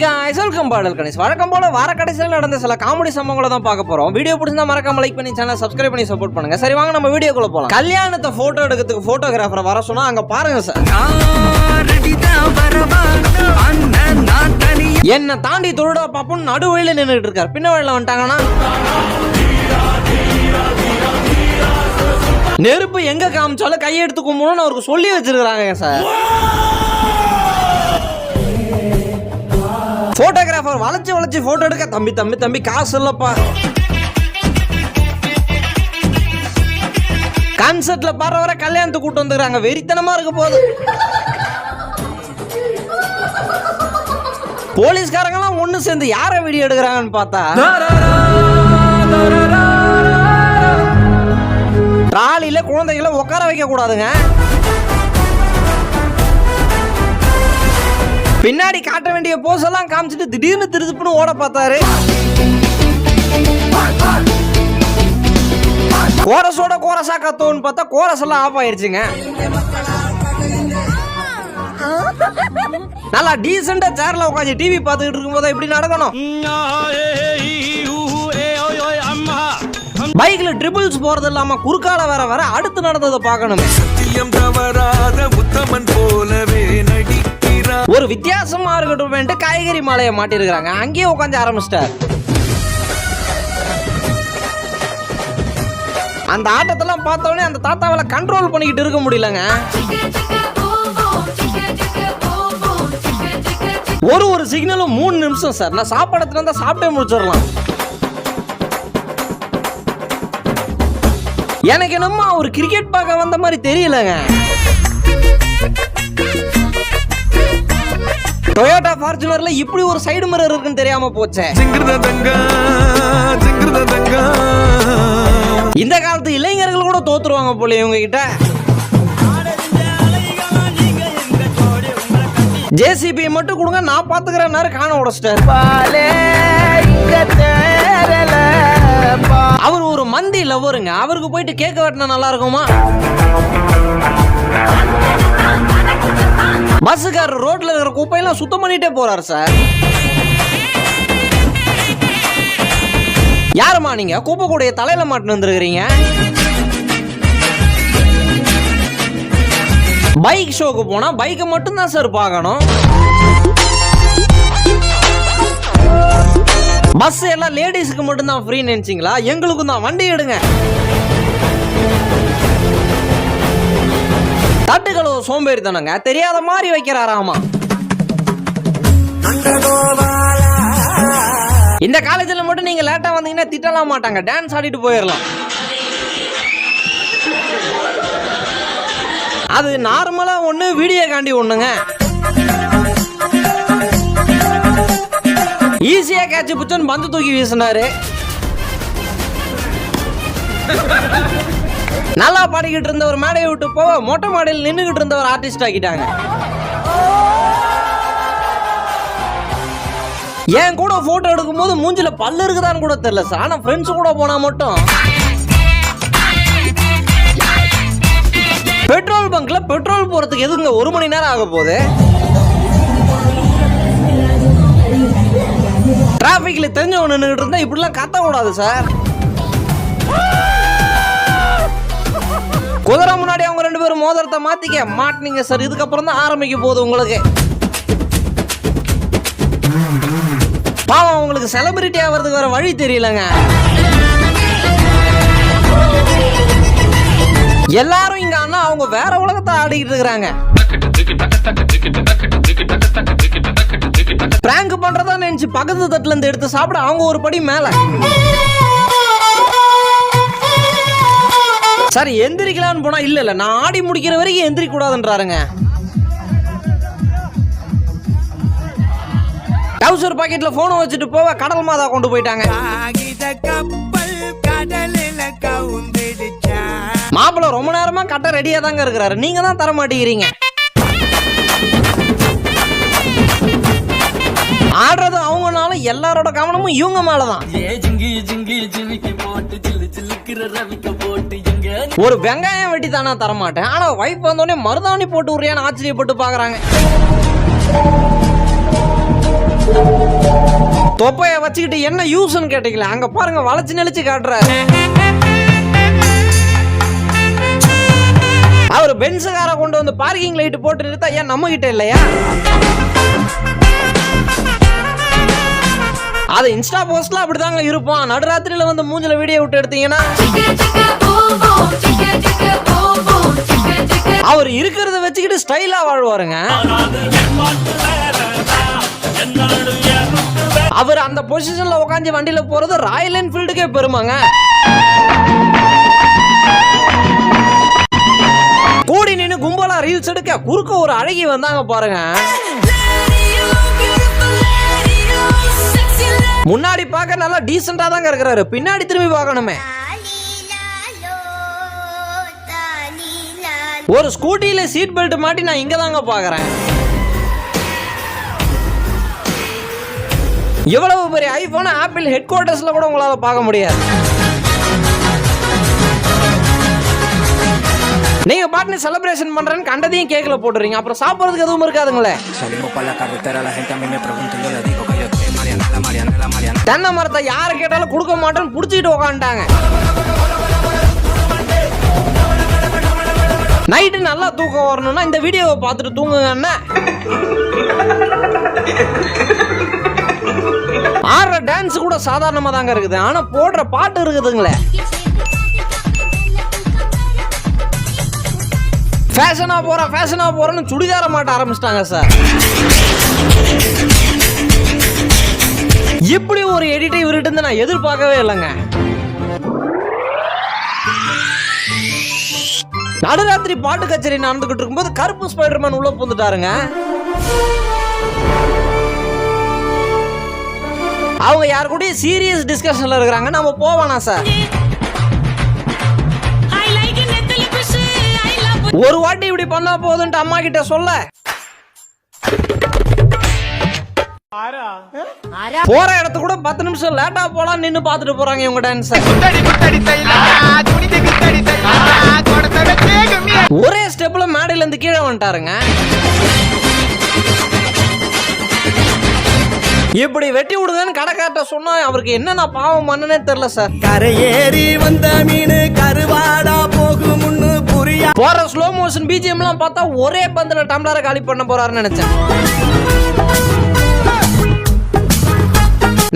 guys, பாடல் கணேஷ் வழக்கம் போல வார கடைசியில் நடந்த சில காமெடி சம்பவங்களை தான் பார்க்க போறோம். வீடியோ பிடிச்சிருந்தா மறக்காம லைக் பண்ணி சேனல் சப்ஸ்கிரைப் பண்ணி சப்போர்ட் பண்ணுங்க. சரி வாங்க நம்ம வீடியோக்குள்ள போலாம். கல்யாணத்தை போட்டோ எடுக்கிறதுக்கு போட்டோகிராஃபரை வர சொன்னா அங்க பாருங்க சார் என்ன தாண்டி தொழுடா பாப்போம் நடுவழியில நின்றுட்டு இருக்காரு. பின்ன வழியில வந்துட்டாங்கன்னா? நெருப்பு எங்க காமிச்சாலும் கையெடுத்து கும்பணும்னு அவருக்கு சொல்லி வச்சிருக்கிறாங்க சார் போட்டோகிராஃபர் வளைச்சு வளைச்சு போட்டோ எடுக்க. தம்பி தம்பி தம்பி காசு இல்லப்பா. கான்சர்ட்ல பாடுற வர கல்யாணத்துக்கு கூட்டு வந்துக்கிறாங்க. வெறித்தனமா இருக்க போகுது. போலீஸ்காரங்கலாம் ஒண்ணு சேர்ந்து யாரை வீடியோ எடுக்கிறாங்கன்னு பார்த்தா? ட்ராலியில குழந்தைகளை உட்கார வைக்க கூடாதுங்க பின்னாடி காட்ட வேண்டிய போஸ் எல்லாம் காமிச்சிட்டு திடீர்னு திருதுப்புன்னு ஓட பார்த்தாரு. கோரஸோட கோரஸா கத்தோன்னு பார்த்தா கோரஸ் எல்லாம் ஆஃப் ஆயிருச்சுங்க. நல்லா டீசெண்டா சேர்ல உட்காந்து டிவி பார்த்துக்கிட்டு இருக்கும்போது எப்படி நடக்கணும். பைக்ல ட்ரிபிள்ஸ் போறது இல்லாம குறுக்கால வர வர அடுத்து நடந்ததை பார்க்கணுமே. சத்தியம் தவறாத உத்தமன் போலவே நடி. ஒரு வித்தியாசமா இருக்கட்டும் காய்கறி மாலையை மாட்டிருக்கிறாங்க அங்கேயே உட்காந்து ஆரம்பிச்சிட்டார். அந்த ஆட்டத்தெல்லாம் பார்த்தோன்னே அந்த தாத்தாவில் கண்ட்ரோல் பண்ணிக்கிட்டு இருக்க முடியலங்க. ஒரு ஒரு சிக்னலும் மூணு நிமிஷம் சார். நான் சாப்பாடு எடுத்துட்டு சாப்பிட்டே முடிச்சிடலாம். எனக்கு என்னமோ அவர் கிரிக்கெட் பார்க்க வந்த மாதிரி தெரியலங்க. டொயோட்டா ஃபார்ச்சுனர்ல இப்படி ஒரு சைடு மிரர் இருக்குன்னு தெரியாம போச்சே. இந்த காலத்து இளைஞர்கள் கூட தோத்துருவாங்க போல இவங்க கிட்ட. ஜேசிபி மட்டும் கொடுங்க நான் பாத்துக்கிறேன்னாரு காண உடச்சிட்டாரு அவர் ஒரு மந்தி லவ்வருங்க அவருக்கு போயிட்டு கேக்க வெட்டினா நல்லா இருக்குமா? பஸ்ஸுக்காரர் ரோட்ல இருக்கிற குப்பையெல்லாம் சுத்தம் பண்ணிட்டே போறாரு சார். யாருமா நீங்க? குப்பை கூடைய தலையில மாட்டின்னு வந்துருக்கிறீங்க. பைக் ஷோக்கு போனா பைக்கை மட்டும்தான் சார் பார்க்கணும். பஸ் எல்லாம் லேடிஸ்க்கு மட்டும் தான் ஃப்ரீ நினைச்சிங்களா? எங்களுக்கும் தான். வண்டி எடுங்க. தட்டுக்களோ சோம்பேறி தானங்க தெரியாத மாதிரி வைக்கிறாராமா. இந்த காலேஜில் மட்டும் நீங்கள் லேட்டாக வந்தீங்கன்னா திட்டலாம் மாட்டாங்க. டான்ஸ் ஆடிட்டு போயிடலாம் அது நார்மலாக ஒன்று வீடியோ காண்டி ஒன்றுங்க ஈஸியாக கேட்ச் பிடிச்சோன்னு பந்து தூக்கி வீசினாரு. நல்லா பாடிக்கிட்டு இருந்த ஒரு மேடையை விட்டு போக மொட்டை மாடையில் நின்றுகிட்டு இருந்த ஒரு ஆர்டிஸ்ட் ஆக்கிட்டாங்க. என் கூட போட்டோ எடுக்கும்போது மூஞ்சில பல்லு இருக்குதான்னு கூட தெரியல சார் ஆனா ஃப்ரெண்ட்ஸ் கூட போனா மட்டும். பெட்ரோல் பங்க்ல பெட்ரோல் போறதுக்கு எதுங்க ஒரு மணி நேரம் ஆக போகுது? டிராபிக்ல தெரிஞ்சவன் நின்றுட்டு இருந்தா இப்படிலாம் கத்த கூடாது சார் குதிரை முன்னாடி அவங்க ரெண்டு பேரும் மோதிரத்தை மாத்திக்க. மாட்டினீங்க சார் இதுக்கப்புறம் தான் ஆரம்பிக்க போகுது உங்களுக்கு. பாவம் உங்களுக்கு செலிபிரிட்டி ஆகிறதுக்கு வேற வழி தெரியலங்க. எல்லாரும் இங்க அண்ணா அவங்க வேற உலகத்தை ஆடிக்கிட்டு இருக்கிறாங்க. பிராங்க் பண்றதா நினைச்சு பக்கத்து தட்டுல இருந்து எடுத்து சாப்பிட அவங்க ஒரு படி மேல. சார் எந்திரிக்கலான்னு போனா இல்ல இல்ல. நான் ஆடி முடிக்கிற வரைக்கும் எந்திரிக்க கூடாதுன்றாருங்க டவுசர் பாக்கெட்ல போனை வச்சுட்டு போவ கடல் மாதா கொண்டு போயிட்டாங்க. மாப்பிள்ள ரொம்ப நேரமா கட்ட ரெடியா தாங்க இருக்கிறாரு. நீங்க தான் தர மாட்டேங்கிறீங்க. ஆடுறது அவங்கனாலும் எல்லாரோட கவனமும் இவங்க மேலதான். ஒரு வெங்காயம் வெட்டி தானே தர மாட்டேன் ஆனா வைப் வந்தோடனே மருதாணி போட்டு உரியான்னு ஆச்சரியப்பட்டு பாக்குறாங்க. தொப்பைய வச்சுக்கிட்டு என்ன யூஸ்னு கேட்டீங்களா? அங்க பாருங்க வளைச்சு நெளிச்சு காட்டுறாரு. அவர் பென்ஸுக்கார கொண்டு வந்து பார்க்கிங் லைட் போட்டு நிறுத்தா ஏன் நம்ம கிட்ட இல்லையா? அது இன்ஸ்டா போஸ்ட்ல அப்படிதாங்க இருப்போம். நடுராத்திரியில வந்து மூஞ்சில வீடியோ விட்டு எடுத்தீங்கன்னா அவர் இருக்கிறத வச்சுக்கிட்டு ஸ்டைலா வாழ்வாருங்க. அவர் அந்த பொசிஷன்ல உட்காந்து வண்டியில போறது ராயல் என்ஃபீல்டுக்கே பெருமாங்க. கூடி நின்று கும்பலா ரீல்ஸ் எடுக்க குறுக்க ஒரு அழகி வந்தாங்க பாருங்க. முன்னாடி பார்க்க நல்லா டீசெண்டாக தாங்க இருக்கிறாரு. பின்னாடி திரும்பி பார்க்கணுமே. ஒரு ஸ்கூட்டியில் சீட் பெல்ட் மாட்டி நான் இங்கே தாங்க பார்க்குறேன். இவ்வளவு பெரிய ஐபோன் ஆப்பிள் ஹெட் குவார்ட்டர்ஸ்ல கூட உங்களால் பார்க்க முடியாது. நீங்க பாட்டு செலிப்ரேஷன் பண்றேன்னு கண்டதையும் கேக்கல போட்டுறீங்க. அப்புறம் சாப்பிடுறதுக்கு எதுவும் இருக்காதுங்களே. தென்னை மரத்தை யாரை கேட்டாலும் கொடுக்க மாட்டேன்னு பிடிச்சிக்கிட்டு உக்காந்துட்டாங்க. நைட்டு நல்லா தூக்கம் வரணும்னா இந்த வீடியோவை பார்த்துட்டு தூங்குங்கண்ணா ஆடுற டான்ஸ் கூட சாதாரணமாக தாங்க இருக்குது. ஆனால் போடுற பாட்டு இருக்குதுங்களே. ஃபேஷனாக போகிறேன் ஃபேஷனாக போகிறேன்னு சுடிதார மாட்ட ஆரம்பிச்சிட்டாங்க சார் இப்படி ஒரு எடிட்டை இவர்கிட்ட நான் எதிர்பார்க்கவே இல்லைங்க. நடுராத்திரி பாட்டு கச்சேரி நடந்துகிட்டு இருக்கும்போது கருப்பு ஸ்பைடர்மேன் உள்ள புந்துட்டாருங்க அவங்க யார் கூடயும் சீரியஸ் டிஸ்கஷன்ல இருக்கிறாங்க. நம்ம போவானா சார் ஒரு வாட்டி இப்படி பண்ணா போதுன்ட்டு அம்மா கிட்ட சொல்ல. போற இடத்து கூட பத்து நிமிஷம் லேட்டா போலாம் நின்னு பாத்துட்டு போறாங்க இவங்க டான்ஸ் ஒரே ஸ்டெப்ல மேடையில இருந்து கீழே வந்துட்டாருங்க. இப்படி வெட்டி விடுங்கன்னு கடைக்கார்ட்ட சொன்னா அவருக்கு என்ன நான் பாவம் பண்ணனே தெரியல சார் கரையேறி வந்த மீன் கருவாடா போகும் முன்னு புரியா போற ஸ்லோ மோஷன் பிஜிஎம்லாம் பார்த்தா ஒரே பந்தில் டம்ளரை காலி பண்ண போறாருன்னு நினைச்சேன்.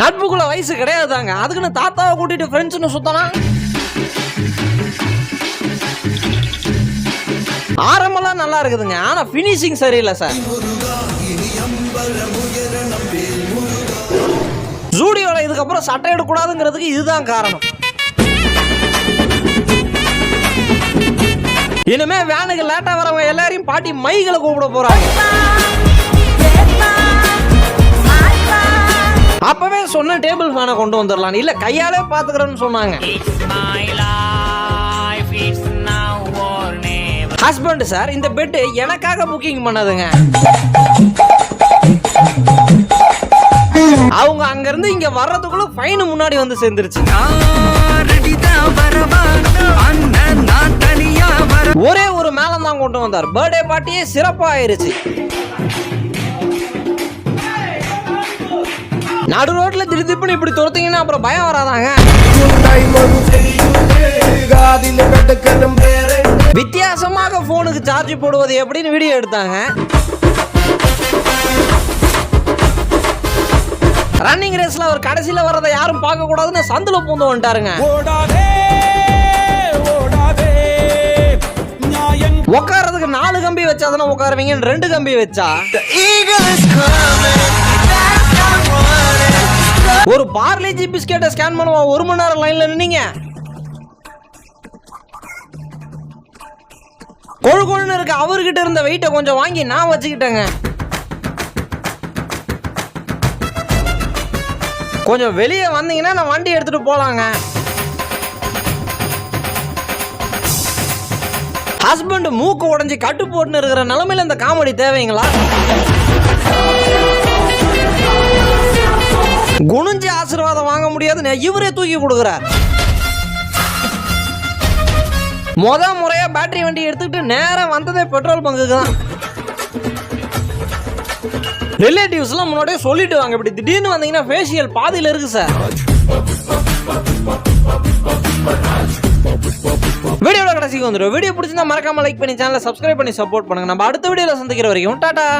நட்புக்குள்ள வயசு கிடையாதாங்க அதுக்குன்னு தாத்தாவை கூட்டிட்டு ஃப்ரெண்ட்ஸ்னு சுத்தனா? ஆரம்பம்லாம் நல்லா இருக்குதுங்க. ஆனா ஃபினிஷிங் சரியில்லை சார் ஜூடியோல இதுக்கப்புறம் சட்டை எடுக்கக்கூடாதுங்கிறதுக்கு இதுதான் காரணம். இனிமே வேனுக்கு லேட்டா வரவங்க எல்லாரையும் பாட்டி மைகளை கூப்பிட போறாங்க. அப்பவே சொன்ன டேபிள் ஃபேனை கொண்டு வந்துடலாம் இல்ல கையாலே பாத்துக்கிறேன்னு சொன்னாங்க. ஹஸ்பண்ட் சார் இந்த பெட் எனக்காக புக்கிங் பண்ணதுங்க. அவங்க அங்க இருந்து இங்க வர்றதுக்குள்ள ஃபைன் முன்னாடி வந்து சேர்ந்துருச்சு. ஒரே ஒரு மேளம் தான் கொண்டு வந்தார். பர்த்டே பார்ட்டியே சிறப்பாயிருச்சு. நடு ரோட்ல திருத்திப்புன்னு இப்படி துரத்தீங்கன்னா அப்புறம் பயம் வராதாங்க? வித்தியாசமாக போனுக்கு சார்ஜ் போடுவது எப்படின்னு வீடியோ எடுத்தாங்க. ரன்னிங் ரேஸ்ல அவர் கடைசியில வர்றதை யாரும் பார்க்க கூடாதுன்னு சந்தில பூந்து வந்துட்டாருங்க. உட்காரதுக்கு உட்கார்றதுக்கு நாலு கம்பி வச்சாதானே உட்காருவீங்கன்னு ரெண்டு கம்பி வச்சா? ஒரு பார்லேஜி பிஸ்கெட்டை ஸ்கேன் பண்ணுவோம் ஒரு மணி நேரம் லைன்ல நின்னீங்க. கொழு கொழுன்னு இருக்க. அவர்கிட்ட இருந்த வெயிட்டை கொஞ்சம் வாங்கி நான் வச்சுக்கிட்டேங்க. கொஞ்சம் வெளியே வந்தீங்கன்னா நான் வண்டி எடுத்துட்டு போலாங்க. ஹஸ்பண்ட் மூக்கு உடஞ்சி கட்டு போட்டுன்னு இருக்கிற நிலமையில இந்த காமெடி தேவைங்களா? குணிஞ்சு ஆசீர்வாதம் வாங்க முடியாதுன்னு இவரே தூக்கி கொடுக்குறார் முத முறையா பேட்டரி வண்டி எடுத்துக்கிட்டு நேரம் வந்ததே பெட்ரோல் பங்குக்கு தான் ரிலேட்டிவ்ஸ்லாம் முன்னாடியே சொல்லிட்டு வாங்க இப்படி திடீர்னு வந்தீங்கன்னா ஃபேஷியல் பாதியில் இருக்கு சார் வீடியோட கடைசிக்கு வந்துடும் வீடியோ பிடிச்சிருந்தா மறக்காம லைக் பண்ணி சேனலை சப்ஸ்கிரைப் பண்ணி சப்போர்ட் பண்ணுங்க. நம்ம அடுத்த வீடியோவில் சந்திக்கிற வரைக்கும் டாடா!